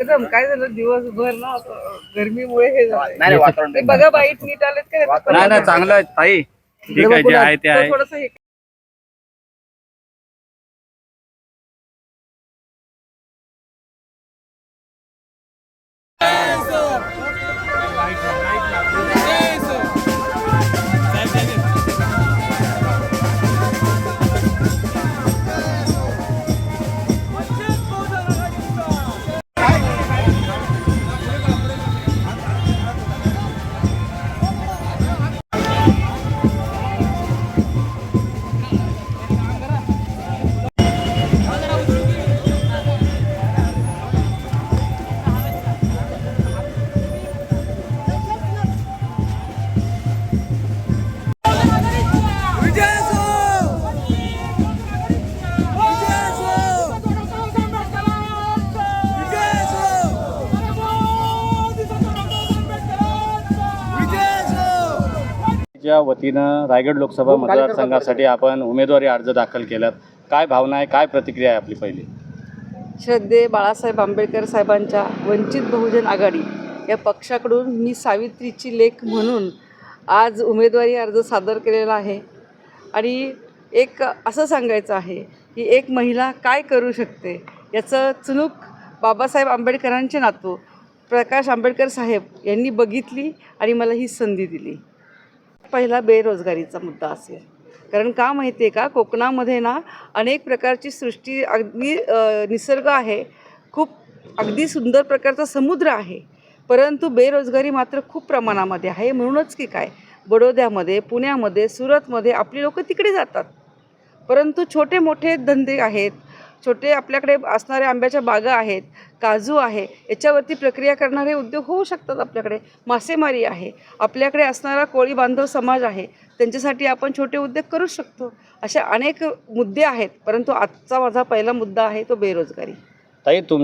एकदम काय झालं दिवसभर ना गरमीमुळे हे. नाही वातावरण ते बघा बाईट नीट आलेत का नाही? नाही नाही चांगलं आहे ताई ठीक आहे जे आहे ते आहे थोडस हे च्या वतीनं रायगड लोकसभा मतदारसंघासाठी आपण उमेदवारी अर्ज दाखल केलात. काय भावना आहे? काय प्रतिक्रिया आहे आपली पहिली? श्रद्धे बाळासाहेब आंबेडकर साहेबांच्या वंचित बहुजन आघाडी या पक्षाकडून मी सावित्रीची लेख म्हणून आज उमेदवारी अर्ज सादर केलेला आहे. आणि एक असं सांगायचं आहे की एक महिला काय करू शकते याचं चुणूक बाबासाहेब आंबेडकरांचे नातू प्रकाश आंबेडकर साहेब यांनी बघितली आणि मला ही संधी दिली. पहिला बेरोजगारीचा मुद्दा असेल. कारण का माहिती आहे का? कोकणामध्ये ना अनेक प्रकारची सृष्टी अगदी निसर्ग आहे. खूप अगदी सुंदर प्रकारचा समुद्र आहे. परंतु बेरोजगारी मात्र खूप प्रमाणामध्ये आहे. म्हणूनच की काय? बडोद्यामध्ये पुण्यामध्ये सुरतमध्ये आपली लोकं तिकडे जातात. परंतु छोटे मोठे धंदे आहेत. छोटे आपल्याकडे असणाऱ्या आंब्याच्या बागा आहेत. काजू आहे याच्यावरती प्रक्रिया करणारे उद्योग होऊ शकतात आपल्याकडे. मासेमारी आहे आपल्याकडे असणारा कोळी बांधव समाज आहे त्यांच्यासाठी आपण छोटे उद्योग करू शकतो. अशा अनेक मुद्दे आहेत परंतु आजचा माझा पहिला मुद्दा आहे तो बेरोजगारी. ताई तुम